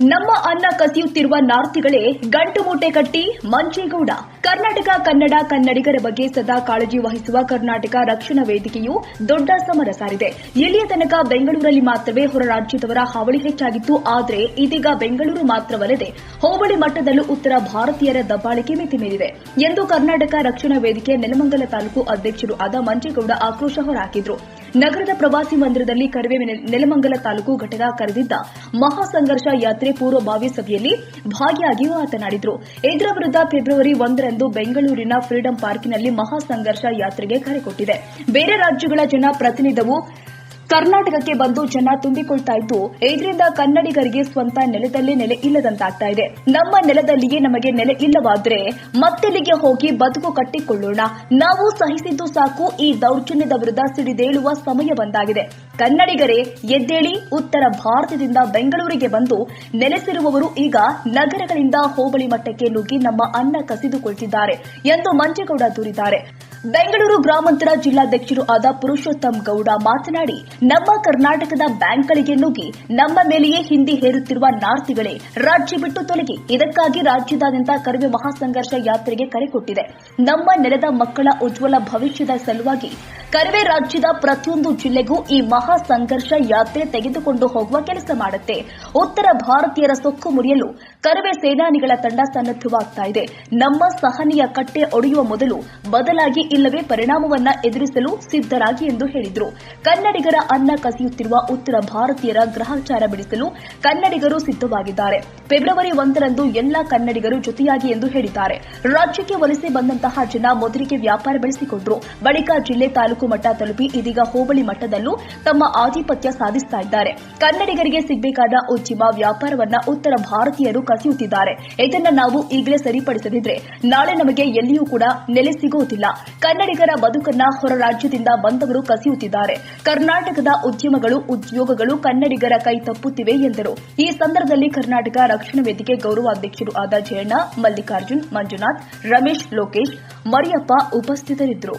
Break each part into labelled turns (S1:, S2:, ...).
S1: ನಮ್ಮ ಅನ್ನ ಕಸಿಯುತ್ತಿರುವ ನಾರ್ತಿಗಳೇ, ಗಂಟು ಮೂಟೆ ಕಟ್ಟಿ ಮಂಜೇಗೌಡ ಕರ್ನಾಟಕ ಕನ್ನಡ ಕನ್ನಡಿಗರ ಬಗ್ಗೆ ಸದಾ ಕಾಳಜಿ ವಹಿಸುವ ಕರ್ನಾಟಕ ರಕ್ಷಣಾ ವೇದಿಕೆಯು ದೊಡ್ಡ ಸಮರ ಸಾರಿದೆ. ಇಲ್ಲಿಯ ತನಕ ಬೆಂಗಳೂರಲ್ಲಿ ಮಾತ್ರವೇ ಹೊರ ರಾಜ್ಯದವರ ಹಾವಳಿ ಹೆಚ್ಚಾಗಿತ್ತು, ಆದರೆ ಇದೀಗ ಬೆಂಗಳೂರು ಮಾತ್ರವಲ್ಲದೆ ಹೋಬಳಿ ಮಟ್ಟದಲ್ಲೂ ಉತ್ತರ ಭಾರತೀಯರ ದಬ್ಬಾಳಿಕೆ ಮಿತಿ ಮೀರಿದೆ. ಎಂದು ಕರ್ನಾಟಕ ರಕ್ಷಣಾ ವೇದಿಕೆ ನೆಲಮಂಗಲ ತಾಲೂಕು ಅಧ್ಯಕ್ಷರು ಆದ ಮಂಜೇಗೌಡ ಆಕ್ರೋಶ ಹೊರಹಾಕಿದ್ರು ನಗರದ ಪ್ರವಾಸಿ ಮಂದಿರದಲ್ಲಿ ಕರವೇ ನೆಲಮಂಗಲ ತಾಲೂಕು ಘಟಕ ಕರೆದಿದ್ದ ಮಹಾಸಂಘರ್ಷ ಯಾತ್ರೆ ಪೂರ್ವಭಾವಿ ಸಭೆಯಲ್ಲಿ ಭಾಗಿಯಾಗಿ ಮಾತನಾಡಿದರು. ಇದರ ವಿರುದ್ಧ ಫೆಬ್ರವರಿ ಒಂದರಂದು ಬೆಂಗಳೂರಿನ ಫ್ರೀಡಂ ಪಾರ್ಕಿನಲ್ಲಿ ಮಹಾಸಂಘರ್ಷ ಯಾತ್ರೆಗೆ ಕರೆ ಕೊಟ್ಟಿದೆ. ಬೇರೆ ರಾಜ್ಯಗಳ ಜನ ಪ್ರತಿನಿಧವು ಕರ್ನಾಟಕಕ್ಕೆ ಬಂದು ಜನ ತುಂಬಿಕೊಳ್ತಾ ಇದ್ದು, ಇದರಿಂದ ಕನ್ನಡಿಗರಿಗೆ ಸ್ವಂತ ನೆಲದಲ್ಲಿ ನೆಲೆ ಇಲ್ಲದಂತಾಗ್ತಾ ಇದೆ. ನಮ್ಮ ನೆಲದಲ್ಲಿಯೇ ನಮಗೆ ನೆಲೆ ಇಲ್ಲವಾದ್ರೆ ಮತ್ತೆಲ್ಲಿಗೆ ಹೋಗಿ ಬದುಕು ಕಟ್ಟಿಕೊಳ್ಳೋಣ? ನಾವು ಸಹಿಸಿದ್ದು ಸಾಕು, ಈ ದೌರ್ಜನ್ಯದ ವಿರುದ್ಧ ಸಿಡಿದೇಳುವ ಸಮಯ ಬಂದಾಗಿದೆ. ಕನ್ನಡಿಗರೇ, ಎದ್ದೇಳಿ ಉತ್ತರ ಭಾರತದಿಂದ ಬೆಂಗಳೂರಿಗೆ ಬಂದು ನೆಲೆಸಿರುವವರು ಈಗ ನಗರಗಳಿಂದ ಹೋಬಳಿ ಮಟ್ಟಕ್ಕೆ ನುಗ್ಗಿ ನಮ್ಮ ಅನ್ನ ಕಸಿದುಕೊಳ್ತಿದ್ದಾರೆ ಎಂದು ಮಂಜೇಗೌಡ ದೂರಿದ್ದಾರೆ. ಬೆಂಗಳೂರು ಗ್ರಾಮಾಂತರ ಜಿಲ್ಲಾಧ್ಯಕ್ಷರು ಆದ ಪುರುಷೋತ್ತಮ್ ಗೌಡ ಮಾತನಾಡಿ, ನಮ್ಮ ಕರ್ನಾಟಕದ ಬ್ಯಾಂಕ್ಗಳಿಗೆ ನುಗ್ಗಿ, ನಮ್ಮ ಮೇಲೆಯೇ ಹಿಂದಿ ಹೇರುತ್ತಿರುವ ನಾರ್ತಿಗಳೇ, ರಾಜ್ಯ ಬಿಟ್ಟು ತೊಲಗಿ, ಇದಕ್ಕಾಗಿ ರಾಜ್ಯದಾದ್ಯಂತ ಕರವೇ ಮಹಾಸಂಘರ್ಷ ಯಾತ್ರೆಗೆ ಕರೆ ಕೊಟ್ಟಿದೆ. ನಮ್ಮ ನೆಲದ ಮಕ್ಕಳ ಉಜ್ವಲ ಭವಿಷ್ಯದ ಸಲುವಾಗಿ ಕರವೇ ರಾಜ್ಯದ ಪ್ರತಿಯೊಂದು ಜಿಲ್ಲೆಗೂ ಈ ಮಹಾ ಸಂಘರ್ಷ ಯಾತ್ರೆ ತೆಗೆದುಕೊಂಡು ಹೋಗುವ ಕೆಲಸ ಮಾಡುತ್ತೆ. ಉತ್ತರ ಭಾರತೀಯರ ಸೊಕ್ಕು ಮುರಿಯಲು ಕರವೇ ಸೇನಾನಿಗಳ ತಂಡ ಸನ್ನದ್ದವಾಗ್ತಾ ಇದೆ. ನಮ್ಮ ಸಹನೆಯ ಕಟ್ಟೆ ಒಡೆಯುವ ಮೊದಲು ಬದಲಾಗಿ ಇಲ್ಲವೇ ಪರಿಣಾಮವನ್ನ ಎದುರಿಸಲು ಸಿದ್ದರಾಗಿ ಎಂದು ಹೇಳಿದರು. ಕನ್ನಡಿಗರ ಅನ್ನ ಕಸಿಯುತ್ತಿರುವ ಉತ್ತರ ಭಾರತೀಯರ ಗ್ರಹಚಾರ ಬಿಡಿಸಲು ಕನ್ನಡಿಗರು ಸಿದ್ದವಾಗಿದ್ದಾರೆ ಫೆಬ್ರವರಿ ಒಂದರಂದು ಎಲ್ಲಾ ಕನ್ನಡಿಗರು ಜೊತೆಯಾಗಿ ಎಂದು ಹೇಳಿದ್ದಾರೆ. ರಾಜ್ಯಕ್ಕೆ ವಲಸೆ ಬಂದಂತಹ ಜನ ಮೊದಲಿಗೆ ವ್ಯಾಪಾರ ಬೆಳೆಸಿಕೊಂಡ್ರು. ಬಳಿಕ ಜಿಲ್ಲೆ ತಾಲೂಕು ಮಟ್ಟ ತಲುಪಿ ಇದೀಗ ಹೋಬಳಿ ಮಟ್ಟದಲ್ಲೂ ತಮ್ಮ ಆಧಿಪತ್ಯ ಸಾಧಿಸ್ತಾ ಇದ್ದಾರೆ. ಕನ್ನಡಿಗರಿಗೆ ಸಿಗಬೇಕಾದ ಉದ್ಯಮ, ವ್ಯಾಪಾರವನ್ನ ಉತ್ತರ ಭಾರತೀಯರು ಕಸಿಯುತ್ತಿದ್ದಾರೆ. ಇದನ್ನ ನಾವು ಈಗಲೇ ಸರಿಪಡಿಸದಿದ್ರೆ ನಾಳೆ ನಮಗೆ ಎಲ್ಲಿಯೂ ಕೂಡ ನೆಲೆ ಸಿಗುವುದಿಲ್ಲ ಕನ್ನಡಿಗರ ಬದುಕನ್ನ ಹೊರ ರಾಜ್ಯದಿಂದ ಬಂದವರು ಕಸಿಯುತ್ತಿದ್ದಾರೆ. ಕರ್ನಾಟಕದ ಉದ್ಯಮಗಳು, ಉದ್ಯೋಗಗಳು ಕನ್ನಡಿಗರ ಕೈ ತಪ್ಪುತ್ತಿವೆ ಎಂದರು. ಈ ಸಂದರ್ಭದಲ್ಲಿ ಕರ್ನಾಟಕ ರಕ್ಷಣಾ ವೇದಿಕೆ ಗೌರವಾಧ್ಯಕ್ಷರು ಆದ ಜಯಣ್ಣ, ಮಲ್ಲಿಕಾರ್ಜುನ್, ಮಂಜುನಾಥ್, ರಮೇಶ್, ಲೋಕೇಶ್, ಮರಿಯಪ್ಪ ಉಪಸ್ಥಿತರಿದ್ದರು.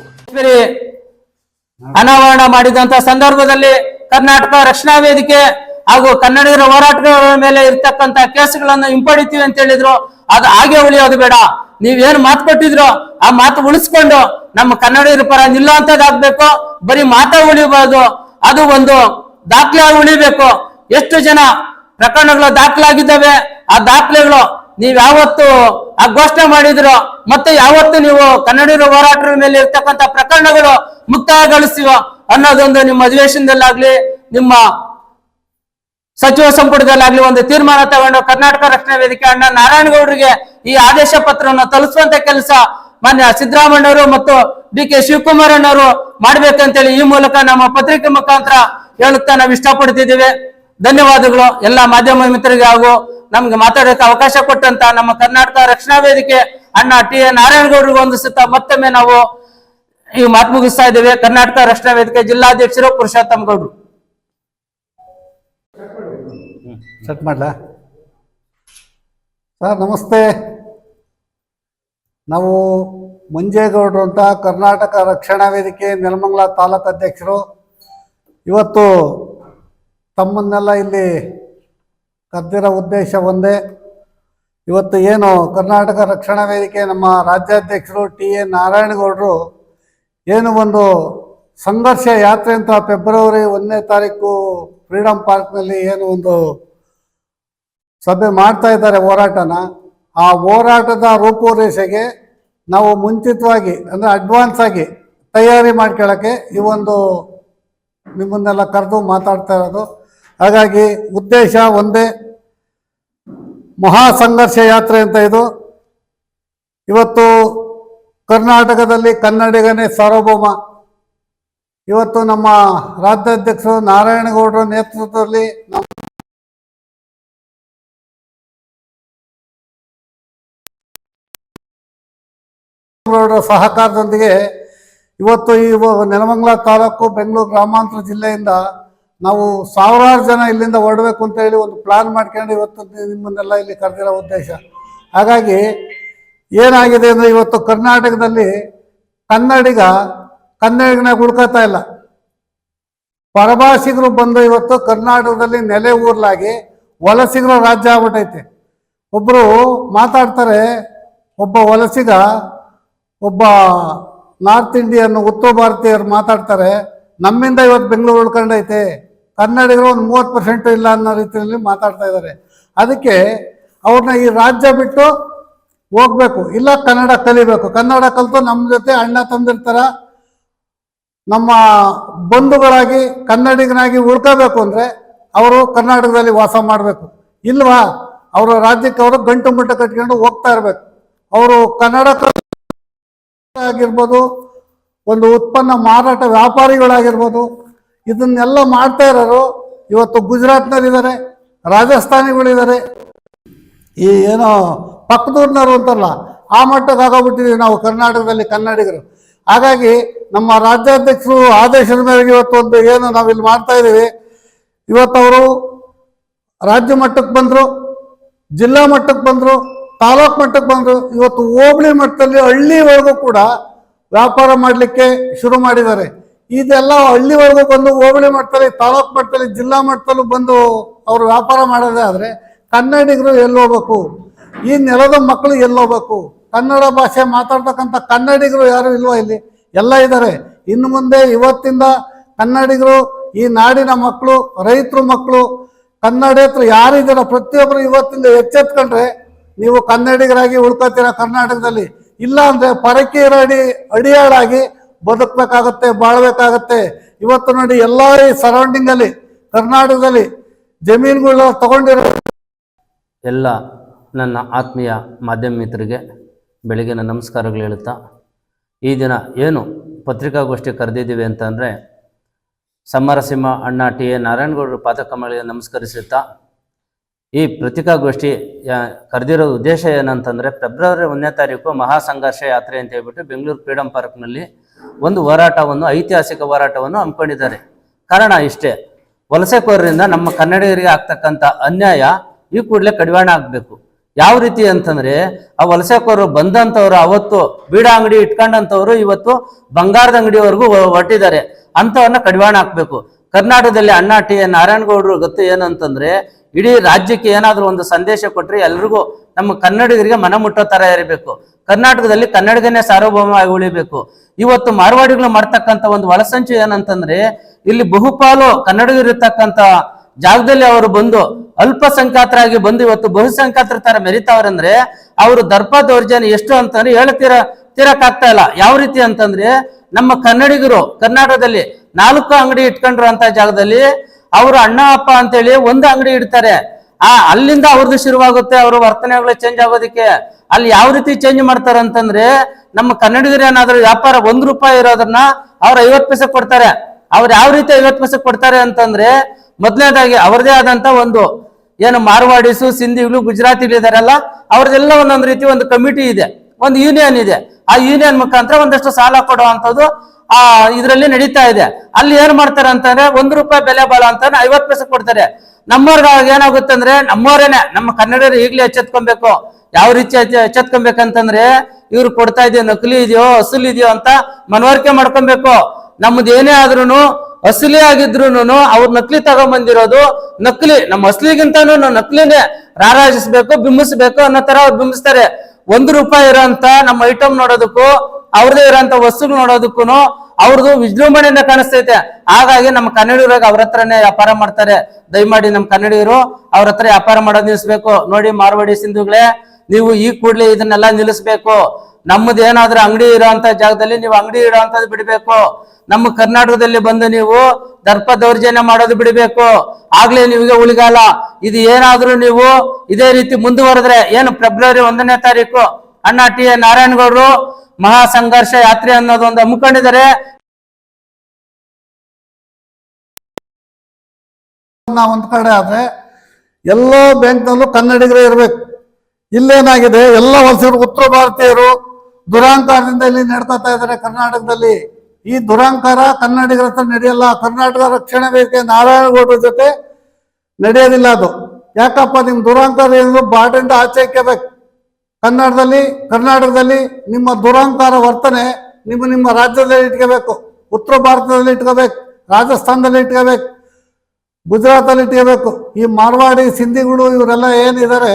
S2: ಅನಾವರಣ ಮಾಡಿದಂತ ಸಂದರ್ಭದಲ್ಲಿ ಕರ್ನಾಟಕ ರಕ್ಷಣಾ ವೇದಿಕೆ ಹಾಗೂ ಕನ್ನಡಿಗರ ಹೋರಾಟಗಾರರ ಮೇಲೆ ಇರ್ತಕ್ಕಂತ ಕೇಸುಗಳನ್ನು ಹಿಂಪಡಿತೀವಿ ಅಂತ ಹೇಳಿದ್ರು. ಅದು ಹಾಗೆ ಉಳಿಯೋದು ಬೇಡ. ನೀವೇನು ಮಾತು ಕೊಟ್ಟಿದ್ರು ಆ ಮಾತು ಉಳಿಸ್ಕೊಂಡು ನಮ್ಮ ಕನ್ನಡಿಗರ ಪರ ನಿಲ್ಲುವಂತದ್ದಾಗ್ಬೇಕು ಬರೀ ಮಾತ ಉಳಿಬಾರ್ದು, ಅದು ಒಂದು ದಾಖಲೆ ಉಳಿಬೇಕು. ಎಷ್ಟು ಜನ ಪ್ರಕರಣಗಳು ದಾಖಲಾಗಿದ್ದಾವೆ, ಆ ದಾಖಲೆಗಳು ನೀವ್ ಯಾವತ್ತು ಆ ಘೋಷಣೆ ಮಾಡಿದ್ರು, ಮತ್ತೆ ಯಾವತ್ತು ನೀವು ಕನ್ನಡಿಗರ ಹೋರಾಟದ ಮೇಲೆ ಇರ್ತಕ್ಕಂಥ ಪ್ರಕರಣಗಳು ಮುಕ್ತಾಯಗೊಳಿಸ್ತೀವೋ ಅನ್ನೋದೊಂದು ನಿಮ್ಮ ಅಧಿವೇಶನದಲ್ಲಾಗ್ಲಿ, ನಿಮ್ಮ ಸಚಿವ ಸಂಪುಟದಲ್ಲಾಗ್ಲಿ ಒಂದು ತೀರ್ಮಾನ ತಗೊಂಡು ಕರ್ನಾಟಕ ರಕ್ಷಣಾ ವೇದಿಕೆ ಅಣ್ಣ ನಾರಾಯಣಗೌಡರಿಗೆ ಈ ಆದೇಶ ಪತ್ರವನ್ನು ತಲುಪಿಸುವಂತ ಕೆಲಸ ಮಾನ್ಯ ಸಿದ್ದರಾಮಯ್ಯವರು ಮತ್ತು ಡಿ ಕೆ ಶಿವಕುಮಾರ್ ಅಣ್ಣವರು ಮಾಡ್ಬೇಕಂತೇಳಿ ಈ ಮೂಲಕ ನಮ್ಮ ಪತ್ರಿಕೆ ಮುಖಾಂತರ ಹೇಳುತ್ತಾ ನಾವು ಇಷ್ಟಪಡ್ತಿದ್ದೀವಿ. ಧನ್ಯವಾದಗಳು ಎಲ್ಲ ಮಾಧ್ಯಮ ಮಿತ್ರರಿಗೆ ಹಾಗೂ ನಮ್ಗೆ ಮಾತಾಡೋಕೆ ಅವಕಾಶ ಕೊಟ್ಟಂತ ನಮ್ಮ ಕರ್ನಾಟಕ ರಕ್ಷಣಾ ವೇದಿಕೆ ಅಣ್ಣ ಟಿ ಎ ನಾರಾಯಣಗೌಡರು ಒಂದು ಸುತ್ತ ಮತ್ತೊಮ್ಮೆ ನಾವು ಈ ಮಾತು ಮುಗಿಸ್ತಾ ಇದ್ದೇವೆ. ಕರ್ನಾಟಕ ರಕ್ಷಣಾ ವೇದಿಕೆ ಜಿಲ್ಲಾಧ್ಯಕ್ಷರು ಪುರುಷೋತ್ತಮ ಗೌಡರು.
S3: ಮಾಡಲಾ? ಸರ್ ನಮಸ್ತೆ. ನಾವು ಮಂಜೇಗೌಡರು ಅಂತ ಕರ್ನಾಟಕ ರಕ್ಷಣಾ ವೇದಿಕೆ ನೆಲಮಂಗಲ ತಾಲೂಕು ಅಧ್ಯಕ್ಷರು. ಇವತ್ತು ತಮ್ಮನ್ನೆಲ್ಲ ಇಲ್ಲಿ ಕರೆದಿರೋ ಉದ್ದೇಶ ಒಂದೇ. ಇವತ್ತು ಏನು ಕರ್ನಾಟಕ ರಕ್ಷಣಾ ವೇದಿಕೆ ನಮ್ಮ ರಾಜ್ಯಾಧ್ಯಕ್ಷರು ಟಿ ಎ ನಾರಾಯಣಗೌಡರು ಏನು ಒಂದು ಸಂಘರ್ಷ ಯಾತ್ರೆ ಅಂತ ಫೆಬ್ರವರಿ ಒಂದನೇ ತಾರೀಕು ಫ್ರೀಡಮ್ ಪಾರ್ಕ್ನಲ್ಲಿ ಏನು ಒಂದು ಸಭೆ ಮಾಡ್ತಾ ಇದ್ದಾರೆ ಹೋರಾಟನ. ಆ ಹೋರಾಟದ ರೂಪುರೇಷೆಗೆ ನಾವು ಮುಂಚಿತವಾಗಿ, ಅಂದರೆ ಅಡ್ವಾನ್ಸ್ ಆಗಿ ತಯಾರಿ ಮಾಡ್ಕೊಳ್ಳೋಕ್ಕೆ ಈ ಒಂದು ನಿಮ್ಮನ್ನೆಲ್ಲ ಕರೆದು ಮಾತಾಡ್ತಾ ಇರೋದು. ಹಾಗಾಗಿ ಉದ್ದೇಶ ಒಂದೇ, ಮಹಾ ಸಂಘರ್ಷ ಯಾತ್ರೆ ಅಂತ ಇದು. ಇವತ್ತು ಕರ್ನಾಟಕದಲ್ಲಿ ಕನ್ನಡಿಗನೇ ಸಾರ್ವಭೌಮ. ಇವತ್ತು ನಮ್ಮ ರಾಜ್ಯಾಧ್ಯಕ್ಷರು ನಾರಾಯಣಗೌಡರ ನೇತೃತ್ವದಲ್ಲಿ ನಮ್ಮ ಅವರ ಸಹಕಾರದೊಂದಿಗೆ ಇವತ್ತು ಈ ನೆಲಮಂಗ್ಲ ತಾಲೂಕು ಬೆಂಗಳೂರು ಗ್ರಾಮಾಂತರ ಜಿಲ್ಲೆಯಿಂದ ನಾವು ಸಾವಿರಾರು ಜನ ಇಲ್ಲಿಂದ ಹೊರಡಬೇಕು ಅಂತ ಹೇಳಿ ಒಂದು ಪ್ಲಾನ್ ಮಾಡ್ಕೊಂಡು ಇವತ್ತು ನಿಮ್ಮನ್ನೆಲ್ಲ ಇಲ್ಲಿ ಕರೆದಿರೋ ಉದ್ದೇಶ. ಹಾಗಾಗಿ ಏನಾಗಿದೆ ಅಂದರೆ ಇವತ್ತು ಕರ್ನಾಟಕದಲ್ಲಿ ಕನ್ನಡಿಗ ಕನ್ನಡಿಗನ ಹುಡ್ಕೋತಾ ಇಲ್ಲ. ಪರಭಾಷಿಗರು ಬಂದು ಇವತ್ತು ಕರ್ನಾಟಕದಲ್ಲಿ ನೆಲೆ ಊರ್ಲಾಗಿ ವಲಸಿಗರ ರಾಜ್ಯ ಆಗ್ಬಿಟ್ಟೈತೆ ಒಬ್ಬರು ಮಾತಾಡ್ತಾರೆ, ಒಬ್ಬ ವಲಸಿಗ ಒಬ್ಬ ನಾರ್ತ್ ಇಂಡಿಯನ್, ಉತ್ತರ ಭಾರತೀಯರು ಮಾತಾಡ್ತಾರೆ, ನಮ್ಮಿಂದ ಇವತ್ತು ಬೆಂಗಳೂರು ಉಳ್ಕೊಂಡೈತೆ ಕನ್ನಡಿಗರು ಒಂದು ಮೂವತ್ತು ಪರ್ಸೆಂಟ್ ಇಲ್ಲ ಅನ್ನೋ ರೀತಿಯಲ್ಲಿ ಮಾತಾಡ್ತಾ ಇದ್ದಾರೆ. ಅದಕ್ಕೆ ಅವ್ರನ್ನ ಈ ರಾಜ್ಯ ಬಿಟ್ಟು ಹೋಗ್ಬೇಕು, ಇಲ್ಲ ಕನ್ನಡ ಕಲಿಬೇಕು. ಕನ್ನಡ ಕಲಿತು ನಮ್ಮ ಜೊತೆ ಅಣ್ಣ ತಂದಿರ್ತಾರ, ನಮ್ಮ ಬಂಧುಗಳಾಗಿ, ಕನ್ನಡಿಗನಾಗಿ ಉಳ್ಕೋಬೇಕು ಅಂದ್ರೆ ಅವರು ಕರ್ನಾಟಕದಲ್ಲಿ ವಾಸ ಮಾಡಬೇಕು. ಇಲ್ವಾ? ಅವರ ರಾಜ್ಯಕ್ಕೆ ಅವರು ಗಂಟು ಮುಟ್ಟ ಕಟ್ಕೊಂಡು ಹೋಗ್ತಾ ಇರಬೇಕು. ಅವರು ಕನ್ನಡ ಆಗಿರ್ಬೋದು, ಒಂದು ಉತ್ಪನ್ನ ಮಾರಾಟ ವ್ಯಾಪಾರಿಗಳಾಗಿರ್ಬೋದು, ಇದನ್ನೆಲ್ಲ ಮಾಡ್ತಾ ಇರೋರು ಇವತ್ತು ಗುಜರಾತ್ನಲ್ಲಿದ್ದಾರೆ, ರಾಜಸ್ಥಾನಿಗಳಿದ್ದಾರೆ. ಈ ಏನೋ ಪಕ್ಕದೂರ್ನವರು ಅಂತಲ್ಲ ಆ ಮಟ್ಟಕ್ಕೆ ಆಗೋಗ್ಬಿಟ್ಟಿದ್ದೀವಿ ನಾವು ಕರ್ನಾಟಕದಲ್ಲಿ ಕನ್ನಡಿಗರು. ಹಾಗಾಗಿ ನಮ್ಮ ರಾಜ್ಯಾಧ್ಯಕ್ಷರು ಆದೇಶದ ಮೇರೆಗೆ ಇವತ್ತು ಒಂದು ಏನು ನಾವಿಲ್ಲಿ ಮಾಡ್ತಾ ಇದ್ದೀವಿ ಇವತ್ತವರು ರಾಜ್ಯ ಮಟ್ಟಕ್ಕೆ ಬಂದರು, ಜಿಲ್ಲಾ ಮಟ್ಟಕ್ಕೆ ಬಂದರು ತಾಲೂಕು ಮಟ್ಟಕ್ಕೆ ಬಂದರು ಇವತ್ತು ಹೋಬಳಿ ಮಟ್ಟದಲ್ಲಿ ಹಳ್ಳಿವರೆಗೂ ಕೂಡ ವ್ಯಾಪಾರ ಮಾಡಲಿಕ್ಕೆ ಶುರು ಮಾಡಿದ್ದಾರೆ. ಇದೆಲ್ಲ ಹಳ್ಳಿವರೆಗೂ ಬಂದು ಹೋಬಳಿ ಮಟ್ಟದಲ್ಲಿ, ತಾಲೂಕು ಮಟ್ಟದಲ್ಲಿ, ಜಿಲ್ಲಾ ಮಟ್ಟದಲ್ಲೂ ಬಂದು ಅವರು ವ್ಯಾಪಾರ ಮಾಡೋದೇ ಆದರೆ ಕನ್ನಡಿಗರು ಎಲ್ಲಿ ಹೋಗ್ಬೇಕು? ಈ ನೆಲದ ಮಕ್ಕಳು ಎಲ್ಲಿ ಹೋಗ್ಬೇಕು? ಕನ್ನಡ ಭಾಷೆ ಮಾತಾಡ್ತಕ್ಕಂಥ ಕನ್ನಡಿಗರು ಯಾರು ಇಲ್ವಾ ಇಲ್ಲಿ? ಎಲ್ಲ ಇದ್ದಾರೆ. ಇನ್ನು ಮುಂದೆ ಇವತ್ತಿಂದ ಕನ್ನಡಿಗರು, ಈ ನಾಡಿನ ಮಕ್ಕಳು, ರೈತರು ಮಕ್ಕಳು, ಕನ್ನಡೇತರು ಯಾರಿದ್ದಾರೋ ಪ್ರತಿಯೊಬ್ಬರು ಇವತ್ತಿಂದ ಎಚ್ಚೆತ್ಕೊಂಡ್ರೆ ನೀವು ಕನ್ನಡಿಗರಾಗಿ ಉಳ್ಕೋತೀರ ಕರ್ನಾಟಕದಲ್ಲಿ? ಇಲ್ಲ ಅಂದ್ರೆ ಪರಕೀರ ಅಡಿ, ಅಡಿಯಾಳಾಗಿ ಬದುಕಬೇಕಾಗತ್ತೆ, ಬಾಳ್ಬೇಕಾಗತ್ತೆ. ಇವತ್ತು ನೋಡಿ ಎಲ್ಲ ಈ ಸರೌಂಡಿಂಗ್ ಅಲ್ಲಿ, ಕರ್ನಾಟಕದಲ್ಲಿ ಜಮೀನುಗಳು ತಗೊಂಡಿರೋ
S2: ಎಲ್ಲ ನನ್ನ ಆತ್ಮೀಯ ಮಾಧ್ಯಮ ಮಿತ್ರರಿಗೆ ಬೆಳಗಿನ ನಮಸ್ಕಾರಗಳು ಹೇಳುತ್ತಾ, ಈ ದಿನ ಏನು ಪತ್ರಿಕಾಗೋಷ್ಠಿ ಕರೆದಿದ್ದೀವಿ ಅಂತಂದರೆ, ಸಮರಸಿಂಹ ಅಣ್ಣ ಟಿ ಎ ನಾರಾಯಣಗೌಡರು ಪಾದಕಮಲಿಗೆ ನಮಸ್ಕರಿಸುತ್ತಾ ಈ ಪತ್ರಿಕಾಗೋಷ್ಠಿ ಕರೆದಿರೋ ಉದ್ದೇಶ ಏನಂತಂದ್ರೆ ಫೆಬ್ರವರಿ ಒಂದನೇ ತಾರೀಕು ಮಹಾಸಂಘರ್ಷ ಯಾತ್ರೆ ಅಂತ ಹೇಳ್ಬಿಟ್ಟು ಬೆಂಗಳೂರು ಫ್ರೀಡಂ ಪಾರ್ಕ್ನಲ್ಲಿ ಒಂದು ಹೋರಾಟವನ್ನು, ಐತಿಹಾಸಿಕ ಹೋರಾಟವನ್ನು ಹಮ್ಮಿಕೊಂಡಿದ್ದಾರೆ. ಕಾರಣ ಇಷ್ಟೇ, ವಲಸೆಕೋರರಿಂದ ನಮ್ಮ ಕನ್ನಡಿಗರಿಗೆ ಆಗ್ತಕ್ಕಂಥ ಅನ್ಯಾಯ ಈ ಕೂಡಲೇ ಕಡಿವಾಣ ಆಗಬೇಕು. ಯಾವ ರೀತಿ ಅಂತಂದ್ರೆ, ಆ ವಲಸೆಕೋರರು ಬಂದಂಥವ್ರು ಅವತ್ತು ಬೀಡ ಅಂಗಡಿ ಇಟ್ಕೊಂಡಂಥವ್ರು ಇವತ್ತು ಬಂಗಾರದ ಅಂಗಡಿವರೆಗೂ ಹೊರಟಿದ್ದಾರೆ. ಅಂಥವ್ರನ್ನ ಕಡಿವಾಣ ಹಾಕ್ಬೇಕು. ಕರ್ನಾಟಕದಲ್ಲಿ ಅಣ್ಣಾ ಟಿ ಎನ್ ನಾರಾಯಣಗೌಡರು ಗೊತ್ತು ಏನಂತಂದ್ರೆ ಇಡೀ ರಾಜ್ಯಕ್ಕೆ ಏನಾದರೂ ಒಂದು ಸಂದೇಶ ಕೊಟ್ಟರೆ ಎಲ್ರಿಗೂ ನಮ್ಮ ಕನ್ನಡಿಗರಿಗೆ ಮನ ಮುಟ್ಟೋ ಥರ ಇರಬೇಕು. ಕರ್ನಾಟಕದಲ್ಲಿ ಕನ್ನಡಿಗನೇ ಸಾರ್ವಭೌಮವಾಗಿ ಉಳಿಬೇಕು. ಇವತ್ತು ಮಾರ್ವಾಡಿಗಳು ಮಾಡ್ತಕ್ಕಂಥ ಒಂದು ಒಳಸಂಚು ಏನಂತಂದ್ರೆ, ಇಲ್ಲಿ ಬಹುಪಾಲು ಕನ್ನಡಿಗರಿರ್ತಕ್ಕಂಥ ಜಾಗದಲ್ಲಿ ಅವರು ಬಂದು ಅಲ್ಪಸಂಖ್ಯಾತರಾಗಿ ಬಂದು ಇವತ್ತು ಬಹುಸಂಖ್ಯಾತರ ತರ ಮೆರಿತಾವ್ರಂದ್ರೆ ಅವರು ದರ್ಪ ದೌರ್ಜನ್ಯ ಎಷ್ಟು ಅಂತಂದ್ರೆ ಹೇಳ್ತೀರ ತೀರಕ್ಕಾಗ್ತಾ ಇಲ್ಲ. ಯಾವ ರೀತಿ ಅಂತಂದ್ರೆ, ನಮ್ಮ ಕನ್ನಡಿಗರು ಕರ್ನಾಟಕದಲ್ಲಿ ನಾಲ್ಕು ಅಂಗಡಿ ಇಟ್ಕೊಂಡಿರುವಂತ ಜಾಗದಲ್ಲಿ ಅವರು ಅಣ್ಣ, ಅಪ್ಪ ಅಂತೇಳಿ ಒಂದು ಅಂಗಡಿ ಇಡ್ತಾರೆ. ಆ, ಅಲ್ಲಿಂದ ಅವ್ರದ್ದು ಶುರುವಾಗುತ್ತೆ ಅವ್ರ ವರ್ತನೆಗಳು ಚೇಂಜ್ ಆಗೋದಕ್ಕೆ. ಅಲ್ಲಿ ಯಾವ ರೀತಿ ಚೇಂಜ್ ಮಾಡ್ತಾರೆ ಅಂತಂದ್ರೆ ನಮ್ಮ ಕನ್ನಡಿಗರು ಏನಾದ್ರು ವ್ಯಾಪಾರ ಒಂದ್ ರೂಪಾಯಿ ಇರೋದನ್ನ ಅವ್ರು ಐವತ್ತು ಪೈಸೆ ಕೊಡ್ತಾರೆ. ಅವ್ರು ಯಾವ ರೀತಿ ಐವತ್ತು ಪೈಸೆ ಕೊಡ್ತಾರೆ ಅಂತಂದ್ರೆ ಮೊದಲನೇದಾಗಿ ಅವ್ರದೇ ಆದಂತ ಒಂದು ಏನು ಮಾರ್ವಾಡಿಸು ಸಿಂಧಿಗಳು ಗುಜರಾತಿಗಳು ಇದಾರಲ್ಲ ಅವ್ರದೆಲ್ಲ ಒಂದೊಂದು ರೀತಿ ಒಂದು ಕಮಿಟಿ ಇದೆ, ಒಂದು ಯೂನಿಯನ್ ಇದೆ. ಆ ಯೂನಿಯನ್ ಮುಖಾಂತರ ಒಂದಷ್ಟು ಸಾಲ ಕೊಡುವಂಥದ್ದು, ಆ, ಇದರಲ್ಲಿ ನಡೀತಾ ಇದೆ. ಅಲ್ಲಿ ಏನ್ ಮಾಡ್ತಾರೆ ಅಂತಂದ್ರೆ, ಒಂದು ರೂಪಾಯಿ ಬೆಲೆ ಬಾಳ ಅಂತ ಐವತ್ತು ಪೈಸೆ ಕೊಡ್ತಾರೆ. ನಮ್ಮವ್ರಿಗೆ ಏನಾಗುತ್ತೆ ಅಂದ್ರೆ, ನಮ್ಮವರೇನೆ, ನಮ್ಮ ಕನ್ನಡರು ಈಗಲೇ ಎಚ್ಚೆತ್ಕೊಬೇಕು. ಯಾವ ರೀತಿ ಎಚ್ಚ- ಎಚ್ಚೆತ್ಕೊಬೇಕಂತಂದ್ರೆ, ಇವ್ರು ಕೊಡ್ತಾ ಇದೆಯೋ, ನಕಲಿ ಇದೆಯೋ ಅಸಲಿದೆಯೋ ಇದೆಯೋ ಅಂತ ಮನವರಿಕೆ ಮಾಡ್ಕೊಬೇಕು. ನಮ್ದು ಏನೇ ಆದ್ರೂ ಅಸಲಿ ಆಗಿದ್ರು ಅವ್ರು ನಕಲಿ ತಗೊಂಬಂದಿರೋದು ನಕಲಿ. ನಮ್ಮ ಅಸಲಿಗಿಂತನೂ ನಕಲಿನೇ ರಾರಾಜಿಸ್ಬೇಕು, ಬಿಂಬಿಸ್ಬೇಕು ಅನ್ನೋ ತರ ಅವ್ರು ಬಿಂಬಿಸ್ತಾರೆ. ಒಂದು ರೂಪಾಯಿ ಇರೋಂತ ನಮ್ಮ ಐಟಮ್ ನೋಡೋದಕ್ಕೂ, ಅವ್ರದೇ ಇರೋಂತ ವಸ್ತುಗಳು ನೋಡೋದಕ್ಕೂ ಅವ್ರದ್ದು ವಿಜೃಂಭಣೆಯಿಂದ ಕಾಣಿಸ್ತೈತೆ. ಹಾಗಾಗಿ ನಮ್ಮ ಕನ್ನಡಿಗರಾಗ ಅವ್ರ ಹತ್ರನೇ ವ್ಯಾಪಾರ ಮಾಡ್ತಾರೆ. ದಯಮಾಡಿ ನಮ್ಮ ಕನ್ನಡಿಗರು ಅವ್ರ ಹತ್ರ ವ್ಯಾಪಾರ ಮಾಡೋದು ನಿಲ್ಲಿಸ್ಬೇಕು. ನೋಡಿ ಮಾರ್ವಾಡಿ ಸಿಂಧುಗಳೇ, ನೀವು ಈ ಕೂಡಲೇ ಇದನ್ನೆಲ್ಲ ನಿಲ್ಲಿಸ್ಬೇಕು. ನಮ್ಮದು ಏನಾದ್ರೂ ಅಂಗಡಿ ಇರೋಂತ ಜಾಗದಲ್ಲಿ ನೀವು ಅಂಗಡಿ ಇಡೋಂಥದ್ದು ಬಿಡಬೇಕು. ನಮ್ಮ ಕರ್ನಾಟಕದಲ್ಲಿ ಬಂದು ನೀವು ದರ್ಪ ದೌರ್ಜನ್ಯ ಮಾಡೋದು ಬಿಡಬೇಕು. ಆಗ್ಲೇ ನಿಮಗೆ ಉಳಿಗಾಲ ಇದು ಏನಾದ್ರೂ ನೀವು ಇದೇ ರೀತಿ ಮುಂದುವರೆದ್ರೆ ಏನು ಫೆಬ್ರವರಿ ಒಂದನೇ ತಾರೀಕು? ಅಣ್ಣ ಟಿ ಎ ನಾರಾಯಣಗೌಡರು ಮಹಾ ಸಂಘರ್ಷ ಯಾತ್ರೆ ಅನ್ನೋದು ಒಂದು ಹಮ್ಮಿಕೊಂಡಿದ್ದಾರೆ.
S3: ಒಂದ್ ಕಡೆ ಆದ್ರೆ ಎಲ್ಲ ಬ್ಯಾಂಕ್ನಲ್ಲೂ ಕನ್ನಡಿಗರೇ ಇರ್ಬೇಕು. ಇಲ್ಲೇನಾಗಿದೆ? ಎಲ್ಲ ವಲಸಿಗರು ಉತ್ತರ ಭಾರತೀಯರು ದುರಾಂಕಾರದಿಂದ ಇಲ್ಲಿ ನಡ್ತಾ ಇದ್ದಾರೆ ಕರ್ನಾಟಕದಲ್ಲಿ. ಈ ದುರಾಂಕಾರ ಕನ್ನಡಿಗರ ಹತ್ರ ನಡೆಯಲ್ಲ ಕರ್ನಾಟಕ ರಕ್ಷಣೆ ವೇದಿಕೆ ನಾರಾಯಣಗೌಡರ ಜೊತೆ ನಡೆಯೋದಿಲ್ಲ ಅದು. ಯಾಕಪ್ಪ ನಿಮ್ಮ ದುರಾಂಕಾರ ಏನು ಬಾಟೆಂಡ ಆಚೆ ಇಕ್ಕಬೇಕು ಕನ್ನಡದಲ್ಲಿ, ಕರ್ನಾಟಕದಲ್ಲಿ ನಿಮ್ಮ ದುರಾಂಕಾರ ವರ್ತನೆ ನಿಮ್ಮ ನಿಮ್ಮ ರಾಜ್ಯದಲ್ಲಿ ಇಟ್ಕೋಬೇಕು. ಉತ್ತರ ಭಾರತದಲ್ಲಿ ಇಟ್ಕೋಬೇಕು, ರಾಜಸ್ಥಾನದಲ್ಲಿ ಇಟ್ಕೋಬೇಕು, ಗುಜರಾತಲ್ಲಿ ಇಟ್ಕೋಬೇಕು. ಈ ಮಾರ್ವಾಡಿ ಸಿಂಧಿಗಳು ಇವರೆಲ್ಲ ಏನಿದ್ದಾರೆ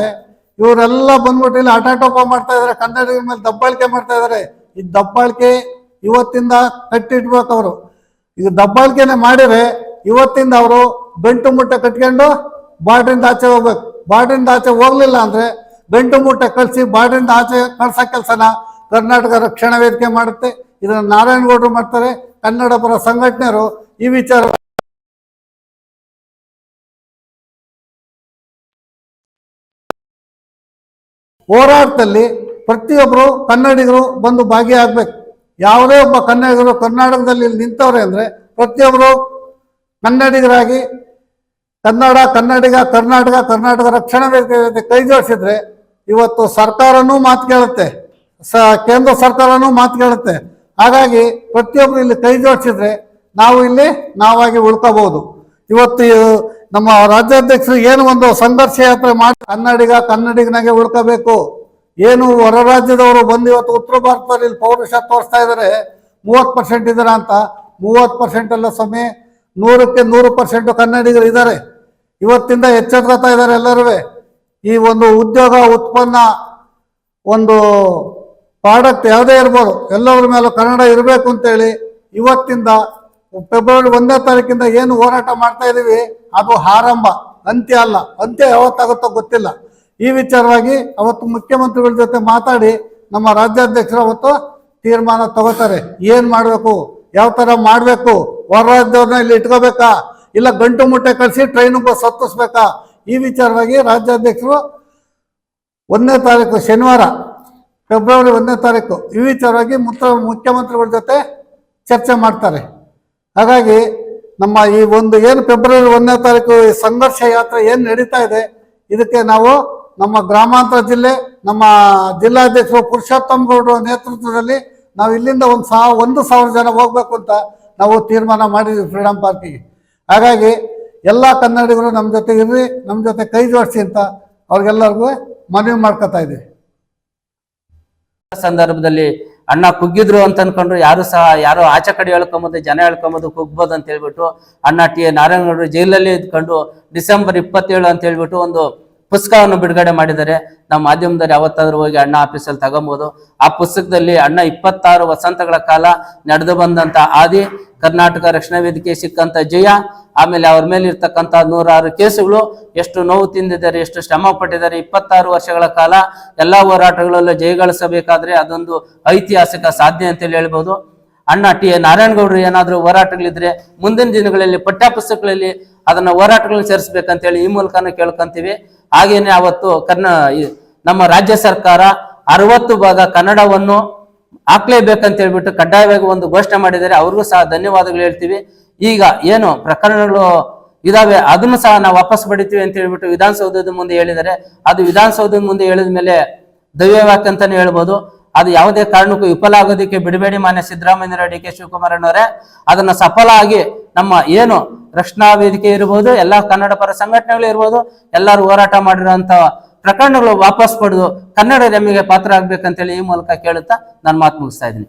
S3: ಇವರೆಲ್ಲ ಬಂದ್ಬಿಟ್ಟು ಇಲ್ಲಿ ಆಟಾಟೋಪ ಮಾಡ್ತಾ ಇದಾರೆ, ಕನ್ನಡಿಗರ ಮೇಲೆ ದಬ್ಬಾಳಿಕೆ ಮಾಡ್ತಾ ಇದಾರೆ. ಈ ದಬ್ಬಾಳಿಕೆ ಇವತ್ತಿಂದ ಕಟ್ಟಿಟ್ಬೇಕು ಅವರು. ಇದು ದಬ್ಬಾಳಿಕೆನೆ ಮಾಡಿದ್ರೆ ಇವತ್ತಿಂದ ಅವರು ಬೆಂಟು ಮುಟ್ಟೆ ಕಟ್ಕೊಂಡು ಬಾರ್ಡ್ರಿಂದ ಆಚೆ ಹೋಗ್ಬೇಕು. ಬಾರ್ಡ್ರಿಂದ ಆಚೆ ಹೋಗ್ಲಿಲ್ಲ ಅಂದ್ರೆ ಬೆಂಟು ಮುಟ್ಟೆ ಕಳಿಸಿ ಬಾರ್ಡ್ರಿಂದ ಆಚೆ ಕಳ್ಸೋ ಕೆಲಸನ ಕರ್ನಾಟಕ ರಕ್ಷಣಾ ವೇದಿಕೆ ಮಾಡುತ್ತೆ. ಇದನ್ನ ನಾರಾಯಣಗೌಡರು ಮಾಡ್ತಾರೆ. ಕನ್ನಡ ಪರ ಸಂಘಟನೆಯರು ಈ ವಿಚಾರ ಹೋರಾಟದಲ್ಲಿ ಪ್ರತಿಯೊಬ್ಬರು ಕನ್ನಡಿಗರು ಬಂದು ಭಾಗಿಯಾಗಬೇಕು. ಯಾವುದೇ ಒಬ್ಬ ಕನ್ನಡಿಗರು ಕರ್ನಾಟಕದಲ್ಲಿ ನಿಂತವ್ರೆ ಅಂದ್ರೆ ಪ್ರತಿಯೊಬ್ಬರು ಕನ್ನಡಿಗರಾಗಿ ಕನ್ನಡ, ಕನ್ನಡಿಗ, ಕರ್ನಾಟಕ ಕರ್ನಾಟಕ ರಕ್ಷಣಾ ವೇದಿಕೆ ಕೈ ಜೋಡಿಸಿದ್ರೆ ಇವತ್ತು ಸರ್ಕಾರನೂ ಮಾತು ಕೇಳುತ್ತೆ. ಸ, ಕೇಂದ್ರ ಸರ್ಕಾರನೂ ಮಾತು ಕೇಳುತ್ತೆ. ಹಾಗಾಗಿ ಪ್ರತಿಯೊಬ್ಬರು ಇಲ್ಲಿ ಕೈ ಜೋಡಿಸಿದ್ರೆ ನಾವು ಇಲ್ಲಿ ನಾವಾಗಿ ಉಳ್ಕೋಬಹುದು. ಇವತ್ತು ನಮ್ಮ ರಾಜ್ಯಾಧ್ಯಕ್ಷರು ಏನು ಒಂದು ಸಂಘರ್ಷ ಯಾತ್ರೆ ಮಾಡಿ ಕನ್ನಡಿಗ ಕನ್ನಡಿಗನಾಗೆ ಉಳ್ಕೋಬೇಕು. ಏನು ಹೊರ ರಾಜ್ಯದವರು ಬಂದು ಇವತ್ತು ಉತ್ತರ ಭಾರತದಲ್ಲಿ ಪೌರುಷ ತೋರಿಸ್ತಾ ಇದ್ದಾರೆ, ಮೂವತ್ತು ಪರ್ಸೆಂಟ್ ಇದ್ದಾರೆ ಅಂತ. ಮೂವತ್ತು ಪರ್ಸೆಂಟ್ ಅಲ್ಲ ಸ್ವಾಮಿ, ನೂರಕ್ಕೆ ನೂರು ಪರ್ಸೆಂಟ್ ಕನ್ನಡಿಗರು ಇದ್ದಾರೆ. ಇವತ್ತಿಂದ ಎಚ್ಚೆತ್ಕೋತಾ ಇದ್ದಾರೆ ಎಲ್ಲರೂ ಈ ಒಂದು ಉದ್ಯೋಗ ಉತ್ಪನ್ನ ಒಂದು ಪ್ರಾಡಕ್ಟ್ ಯಾವುದೇ ಇರ್ಬೋದು, ಎಲ್ಲರ ಮೇಲೂ ಕನ್ನಡ ಇರಬೇಕು ಅಂತೇಳಿ ಇವತ್ತಿಂದ ಫೆಬ್ರವರಿ ಒಂದನೇ ತಾರೀಕಿಂದ ಏನು ಹೋರಾಟ ಮಾಡ್ತಾ ಇದೀವಿ, ಅದು ಆರಂಭ. ಅಂತ್ಯ ಅಲ್ಲ. ಅಂತ್ಯ ಯಾವತ್ತಾಗುತ್ತೋ ಗೊತ್ತಿಲ್ಲ. ಈ ವಿಚಾರವಾಗಿ ಅವತ್ತು ಮುಖ್ಯಮಂತ್ರಿಗಳ ಜೊತೆ ಮಾತಾಡಿ ನಮ್ಮ ರಾಜ್ಯಾಧ್ಯಕ್ಷರು ಅವತ್ತು ತೀರ್ಮಾನ ತಗೋತಾರೆ. ಏನು ಮಾಡಬೇಕು? ಯಾವ ತರ ಮಾಡಬೇಕು? ಹೊರ ರಾಜ್ಯದವ್ರನ್ನ ಇಲ್ಲಿ ಇಟ್ಕೋಬೇಕಾ? ಇಲ್ಲ ಗಂಟು ಮುಟ್ಟೆ ಕಳಿಸಿ ಟ್ರೈನ್ ಸತ್ತಿಸ್ಬೇಕಾ? ಈ ವಿಚಾರವಾಗಿ ರಾಜ್ಯಾಧ್ಯಕ್ಷರು ಒಂದನೇ ತಾರೀಕು ಶನಿವಾರ, ಫೆಬ್ರವರಿ ಒಂದನೇ ತಾರೀಕು ಈ ವಿಚಾರವಾಗಿ ಮುಖ್ಯಮಂತ್ರಿಗಳ ಜೊತೆ ಚರ್ಚೆ ಮಾಡ್ತಾರೆ. ಹಾಗಾಗಿ ನಮ್ಮ ಈ ಒಂದು ಏನು ಫೆಬ್ರವರಿ ಒಂದನೇ ತಾರೀಕು ಈ ಸಂಘರ್ಷ ಯಾತ್ರೆ ಏನು ನಡೀತಾ ಇದೆ, ಇದಕ್ಕೆ ನಾವು ನಮ್ಮ ಗ್ರಾಮಾಂತರ ಜಿಲ್ಲೆ, ನಮ್ಮ ಜಿಲ್ಲಾಧ್ಯಕ್ಷರು ಪುರುಷೋತ್ತಮ್ ಗೌಡರ ನೇತೃತ್ವದಲ್ಲಿ ನಾವು ಇಲ್ಲಿಂದ ಒಂದು ಸಾ, ಒಂದು ಸಾವಿರ ಜನ ಹೋಗ್ಬೇಕು ಅಂತ ನಾವು ತೀರ್ಮಾನ ಮಾಡಿದ್ವಿ ಫ್ರೀಡಂ ಪಾರ್ಕಿಗೆ ಹಾಗಾಗಿ ಎಲ್ಲ ಕನ್ನಡಿಗರು ನಮ್ಮ ಜೊತೆ ಇರ್ರಿ, ನಮ್ಮ ಜೊತೆ ಕೈ ಜೋಡಿಸಿ ಅಂತ ಅವ್ರಿಗೆಲ್ಲರಿಗೂ ಮನವಿ ಮಾಡ್ಕೊತಾ ಇದ್ದೀವಿ.
S2: ಸಂದರ್ಭದಲ್ಲಿ ಅಣ್ಣ ಕುಗ್ಗಿದ್ರು ಅಂತ ಅನ್ಕೊಂಡ್ರು, ಯಾರು ಸಹ, ಯಾರು ಆಚೆ ಕಡೆ ಹೇಳ್ಕೊಂಬೋದು, ಜನ ಹೇಳ್ಕೊಂಬೋದು ಕುಗ್ಬೋದು ಅಂತ ಹೇಳ್ಬಿಟ್ಟು ಅಣ್ಣ ಟಿ ನಾರಾಯಣಗೌಡರು ಜೈಲಲ್ಲಿ ಇದ್ಕೊಂಡು ಡಿಸೆಂಬರ್ ಇಪ್ಪತ್ತೇಳು ಅಂತ ಹೇಳ್ಬಿಟ್ಟು ಒಂದು ಪುಸ್ತಕವನ್ನು ಬಿಡುಗಡೆ ಮಾಡಿದರೆ ನಮ್ಮ ಮಾಧ್ಯಮದಲ್ಲಿ ಯಾವತ್ತಾದ್ರೂ ಹೋಗಿ ಅಣ್ಣ ಆಫೀಸಲ್ಲಿ ತಗೊಬೋದು. ಆ ಪುಸ್ತಕದಲ್ಲಿ ಅಣ್ಣ ಇಪ್ಪತ್ತಾರು ವಸಂತಗಳ ಕಾಲ ನಡೆದು ಬಂದಂತ ಆದಿ, ಕರ್ನಾಟಕ ರಕ್ಷಣಾ ವೇದಿಕೆ ಸಿಕ್ಕಂತ ಜಯ, ಆಮೇಲೆ ಅವ್ರ ಮೇಲೆ ಇರ್ತಕ್ಕಂಥ ನೂರಾರು ಕೇಸುಗಳು, ಎಷ್ಟು ನೋವು ತಿಂದಿದ್ದಾರೆ, ಎಷ್ಟು ಶ್ರಮ ಪಟ್ಟಿದ್ದಾರೆ ಇಪ್ಪತ್ತಾರು ವರ್ಷಗಳ ಕಾಲ ಎಲ್ಲಾ ಹೋರಾಟಗಳಲ್ಲೂ ಜಯಗಳಿಸಬೇಕಾದ್ರೆ ಅದೊಂದು ಐತಿಹಾಸಿಕ ಸಾಧನೆ ಅಂತೇಳಿ ಹೇಳ್ಬೋದು. ಅಣ್ಣ ಟಿ ಎ ನಾರಾಯಣಗೌಡರು ಏನಾದರೂ ಹೋರಾಟಗಳಿದ್ರೆ ಮುಂದಿನ ದಿನಗಳಲ್ಲಿ ಪಠ್ಯಪುಸ್ತಕಗಳಲ್ಲಿ ಅದನ್ನು ಅದನ್ನ ಹೋರಾಟಗಳನ್ನ ಸೇರಿಸ್ಬೇಕಂತೇಳಿ ಈ ಮೂಲಕನೂ ಕೇಳ್ಕೊಂತೀವಿ. ಹಾಗೇನೆ ಅವತ್ತು ಕನ್ನ ನಮ್ಮ ರಾಜ್ಯ ಸರ್ಕಾರ ಅರವತ್ತು ಭಾಗ ಕನ್ನಡವನ್ನು ಹಾಕ್ಲೇಬೇಕಂತ ಹೇಳ್ಬಿಟ್ಟು ಕಡ್ಡಾಯವಾಗಿ ಒಂದು ಘೋಷಣೆ ಮಾಡಿದರೆ ಅವ್ರಿಗೂ ಸಹ ಧನ್ಯವಾದಗಳು ಹೇಳ್ತೀವಿ. ಈಗ ಏನು ಪ್ರಕರಣಗಳು ಇದಾವೆ, ಅದನ್ನು ಸಹ ನಾವು ವಾಪಸ್ ಪಡಿತೀವಿ ಅಂತ ಹೇಳ್ಬಿಟ್ಟು ವಿಧಾನಸೌಧದ ಮುಂದೆ ಹೇಳಿದರೆ ಅದು ವಿಧಾನಸೌಧದ ಮುಂದೆ ಹೇಳಿದ ಮೇಲೆ ದೈವ್ಯವಾಕ್ಯ ಅಂತಾನೆ ಹೇಳ್ಬೋದು. ಅದು ಯಾವುದೇ ಕಾರಣಕ್ಕೂ ವಿಫಲ ಆಗೋದಕ್ಕೆ ಬಿಡಬೇಡಿ ಮಾನ್ಯ ಸಿದ್ದರಾಮಯ್ಯ ಡಿ ಕೆ. ಶಿವಕುಮಾರಣ್ಣವರೇ ಅದನ್ನ ಸಫಲ ಆಗಿ ನಮ್ಮ ಏನು ರಕ್ಷಣಾ ವೇದಿಕೆ ಇರ್ಬೋದು, ಎಲ್ಲಾ ಕನ್ನಡ ಪರ ಸಂಘಟನೆಗಳು ಇರ್ಬೋದು, ಎಲ್ಲರೂ ಹೋರಾಟ ಮಾಡಿರುವಂತ ಪ್ರಕರಣಗಳು ವಾಪಸ್ ಪಡೆದು ಕನ್ನಡ ಹೆಮ್ಮೆಗೆ ಪಾತ್ರ ಆಗ್ಬೇಕಂತೇಳಿ ಈ ಮೂಲಕ ಕೇಳುತ್ತಾ ನಾನು ಮಾತು ಮುಗಿಸ್ತಾ ಇದ್ದೀನಿ.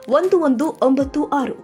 S1: ಒಂದು ಒಂದು ಒಂಬತ್ತು ಆರು.